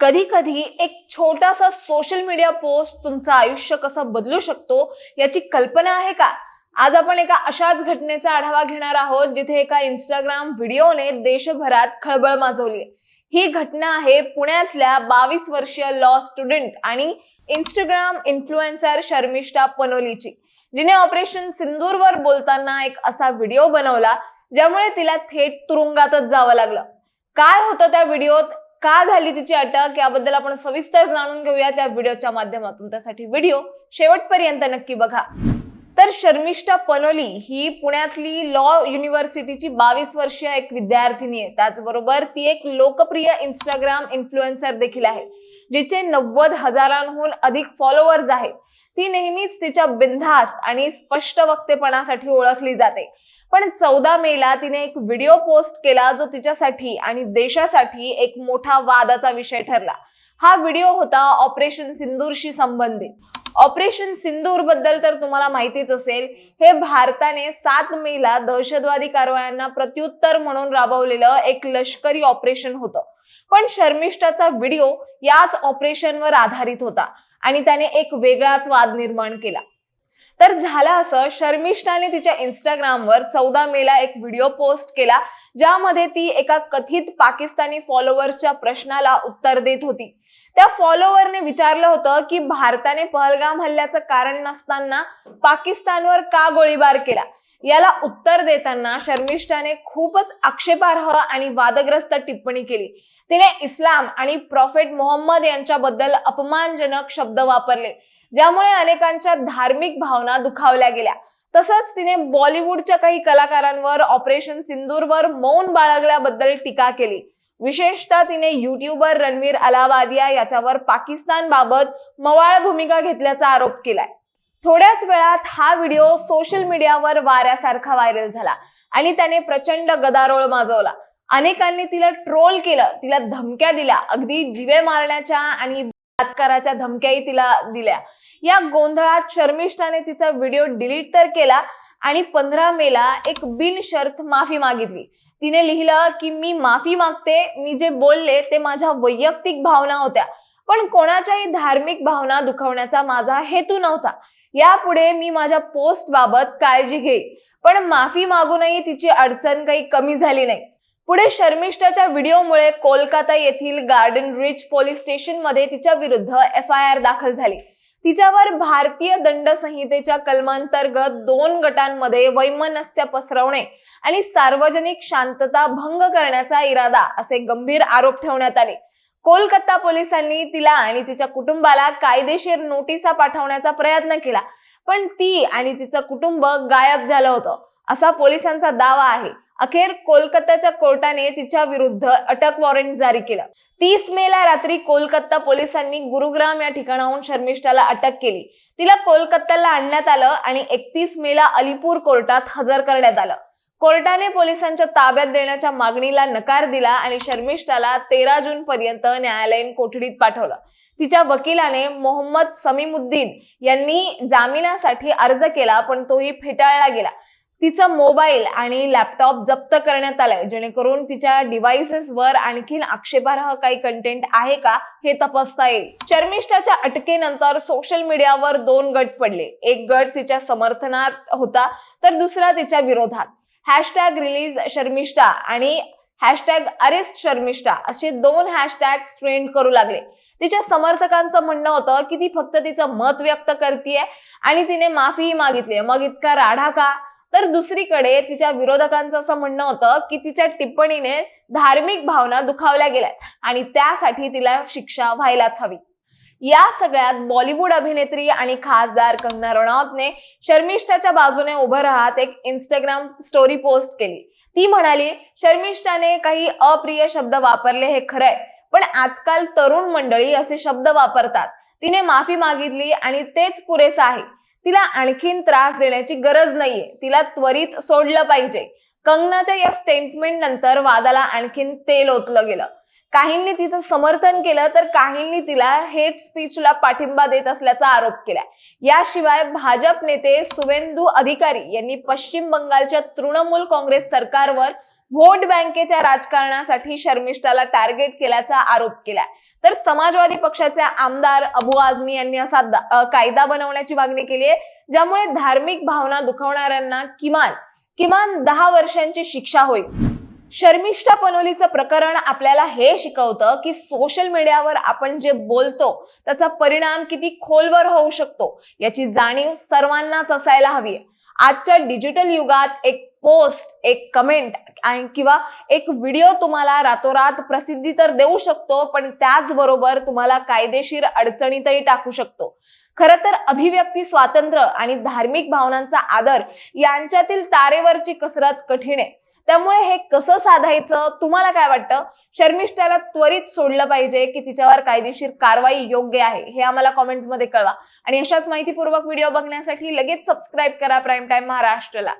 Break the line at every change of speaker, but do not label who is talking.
कधी कधी एक छोटासा सोशल मीडिया पोस्ट तुमचं आयुष्य कसं बदलू शकतो याची कल्पना आहे का? आज आपण एका अशाच घटनेचा आढावा घेणार आहोत जिथे एका इंस्टाग्राम व्हिडिओने देशभरात खळबळ माजवली ही घटना आहे पुण्यातल्या बावीस वर्षीय लॉ स्टुडंट आणि इंस्टाग्राम इन्फ्लुएन्सर शर्मिष्ठा पनोलीची जिने ऑपरेशन सिंदूरवर बोलताना एक असा व्हिडिओ बनवला ज्यामुळे तिला थेट तुरुंगातच जावं लागलं. काय होतं त्या व्हिडिओत का झाली तिची अटक याबद्दल आपण सविस्तर जाणून घेऊया त्या व्हिडिओच्या माध्यमातून. त्यासाठी व्हिडिओ शेवटपर्यंत नक्की बघा. तर शर्मिष्ठा पनोली ही पुण्यातली लॉ युनिव्हर्सिटीची बावीस वर्षीय एक विद्यार्थिनी आहे. त्याचबरोबर ती एक लोकप्रिय इंस्टाग्राम इन्फ्लुएन्सर देखील आहे जिचे नव्वद हजारांहून अधिक फॉलोअर्स आहेत. ती नेहमीच तिच्या बिनधास्त आणि स्पष्ट वक्तेपणासाठी ओळखली जाते. पण चौदा मेला तिने एक व्हिडिओ पोस्ट केला जो तिच्यासाठी आणि देशासाठी एक मोठा वादाचा विषय ठरला. हा व्हिडिओ होता ऑपरेशन सिंदूरशी संबंधित. ऑपरेशन सिंदूरबद्दल तर तुम्हाला माहितीच असेल हे भारताने सात मेला दहशतवादी कारवायांना प्रत्युत्तर म्हणून राबवलेलं एक लष्करी ऑपरेशन होतं. पण शर्मिष्ठाचा व्हिडिओ याच ऑपरेशनवर आधारित होता आणि त्याने एक वेगळाच वाद निर्माण केला. तर झालं असं शर्मिष्ठाने तिच्या इंस्टाग्रामवर चौदा मेला एक व्हिडिओ पोस्ट केला ज्यामध्ये ती एका कथित पाकिस्तानी फॉलोअरच्या प्रश्नाला उत्तर देत होती. त्या फॉलोअरने विचारलं होतं की भारताने पहलगाम हल्ल्याचं कारण नसताना पाकिस्तानवर का गोळीबार केला? याला उत्तर देताना शर्मिष्ठाने खूपच आक्षेपार्ह आणि वादग्रस्त टिप्पणी केली. तिने इस्लाम आणि प्रॉफेट मोहम्मद यांच्याबद्दल अपमानजनक शब्द वापरले. ज्यामुळे अनेकांच्या धार्मिक भावना दुखावल्या गेल्या. तसंच तिने बॉलिवूडच्या काही कलाकारांवर ऑपरेशन सिंदूरवर मौन बाळगल्याबद्दल टीका केली. विशेषतः तिने युट्यूबर रणवीर अलावादिया याच्यावर पाकिस्तान बाबत मवाळ भूमिका घेतल्याचा आरोप केलाय. थोड्याच वेळात हा व्हिडिओ सोशल मीडियावर वाऱ्यासारखा व्हायरल झाला आणि त्याने प्रचंड गदारोळ माजवला. अनेकांनी तिला ट्रोल केलं तिला धमक्या दिल्या अगदी जिवे मारण्याच्या आणि बलात्काराच्या धमक्याही तिला दिल्या. या गोंधळात शर्मिष्ठाने तिचा व्हिडिओ डिलीट तर केला आणि पंधरा मेला एक बिनशर्त माफी मागितली. तिने लिहिलं की मी माफी मागते मी जे बोलले ते माझ्या वैयक्तिक भावना होत्या पण कोणाच्याही धार्मिक भावना दुखवण्याचा माझा हेतू नव्हता. यापुढे मी माझ्या पोस्ट बाबत काळजी घेईन पण माफी मागूनही तिची अडचण काही कमी झाली नाही. पुढे शर्मिष्ठाच्या व्हिडिओमुळे कोलकाता येथील गार्डन रिच पोलीस स्टेशनमध्ये तिच्या विरुद्ध एफ आय आर दाखल झाली. तिच्यावर भारतीय दंड संहितेच्या कलमांतर्गत दोन गटांमध्ये वैमनस्य पसरवणे आणि सार्वजनिक शांतता भंग करण्याचा इरादा असे गंभीर आरोप ठेवण्यात आले. कोलकाता पोलिसांनी तिला आणि तिच्या कुटुंबाला कायदेशीर नोटिसा पाठवण्याचा प्रयत्न केला पण ती आणि तिचं कुटुंब गायब झालं होतं असा पोलिसांचा दावा आहे. अखेर कोलकाताच्या कोर्टाने तिच्या विरुद्ध अटक वॉरंट जारी केला. तीस मेला रात्री कोलकाता पोलिसांनी गुरुग्राम या ठिकाणाहून शर्मिष्ठाला अटक केली. तिला कोलकात्याला आणण्यात आलं आणि एकतीस मेला अलीपूर कोर्टात हजर करण्यात आलं. कोर्टाने पोलिसांच्या ताब्यात देण्याच्या मागणीला नकार दिला आणि शर्मिष्ठाला तेरा जून पर्यंत न्यायालयीन कोठडीत पाठवलं. तिच्या वकिलाने मोहम्मद समीमुद्दीन यांनी जामिनासाठी अर्ज केला पण तोही फेटाळला गेला. तिचा मोबाईल आणि लॅपटॉप जप्त करण्यात आलाय. जेणेकरून तिच्या डिव्हाइसेसवर आणखीन आक्षेपार्ह काही कंटेंट आहे का हे तपासता येईल. शर्मिष्ठाच्या अटकेनंतर सोशल मीडियावर दोन गट पडले. एक गट तिच्या समर्थनात होता तर दुसरा तिच्या विरोधात. हॅशटॅग रिलीज शर्मिष्ठा आणि हॅशटॅग अरेस्ट शर्मिष्ठा असे दोन हॅशटॅग ट्रेंड करू लागले. तिच्या समर्थकांचं म्हणणं होतं की ती फक्त तिचं मत व्यक्त करते आणि तिने माफीही मागितली मग इतका राढा का? तर दुसरीकडे तिच्या विरोधकांचं असं म्हणणं होतं की तिच्या टिप्पणीने धार्मिक भावना दुखावल्या गेल्या आणि त्यासाठी तिला शिक्षा व्हायलाच हवी. या सगळ्यात बॉलिवूड अभिनेत्री आणि खासदार कंगना रनौतने शर्मिष्ठाच्या बाजूने उभं राहत एक इंस्टाग्राम स्टोरी पोस्ट केली. ती म्हणाली शर्मिष्ठाने काही अप्रिय शब्द वापरले हे खरंय पण आजकाल तरुण मंडळी असे शब्द वापरतात. तिने माफी मागितली आणि तेच पुरेसं आहे. तिला आणखीन त्रास देण्याची गरज नाहीये. तिला त्वरित सोडलं पाहिजे. कंगनाच्या या स्टेटमेंट नंतर वादाला आणखीन तेल ओतलं गेलं. काहींनी तिचं समर्थन केलं तर काहींनी तिला हेट स्पीचला पाठिंबा देत असल्याचा आरोप केला. याशिवाय भाजप नेते सुवेंदू अधिकारी यांनी पश्चिम बंगालच्या तृणमूल काँग्रेस सरकारवर व्होट बँकेच्या राजकारणासाठी शर्मिष्ठाला टार्गेट केल्याचा आरोप केलाय तर समाजवादी पक्षाचे आमदार अबू आझमी यांनी असा कायदा बनवण्याची मागणी केली आहे ज्यामुळे धार्मिक भावना दुखवणाऱ्यांना किमान किमान दहा वर्षांची शिक्षा होईल शर्मिष्ठा पनोलीचं प्रकरण आपल्याला हे शिकवतं की सोशल मीडियावर आपण जे बोलतो त्याचा परिणाम किती खोलवर होऊ शकतो याची जाणीव सर्वांनाच असायला हवी आहे. आजच्या डिजिटल युगात एक पोस्ट एक कमेंट आणि किंवा एक व्हिडिओ तुम्हाला रातोरात प्रसिद्धी तर देऊ शकतो पण त्याचबरोबर तुम्हाला कायदेशीर अडचणीतही टाकू शकतो. खर तर अभिव्यक्ती स्वातंत्र्य आणि धार्मिक भावनांचा आदर यांच्यातील तारेवरची कसरत कठीण आहे. त्यामुळे हे कसं साधायचं? तुम्हाला काय वाटतं? शर्मिष्ठाला त्वरित सोडलं पाहिजे की तिच्यावर कायदेशीर कारवाई योग्य आहे हे आम्हाला कॉमेंट्समध्ये कळवा. आणि अशाच माहितीपूर्वक व्हिडिओ बघण्यासाठी लगेच सबस्क्राईब करा प्राईम टाइम महाराष्ट्रला.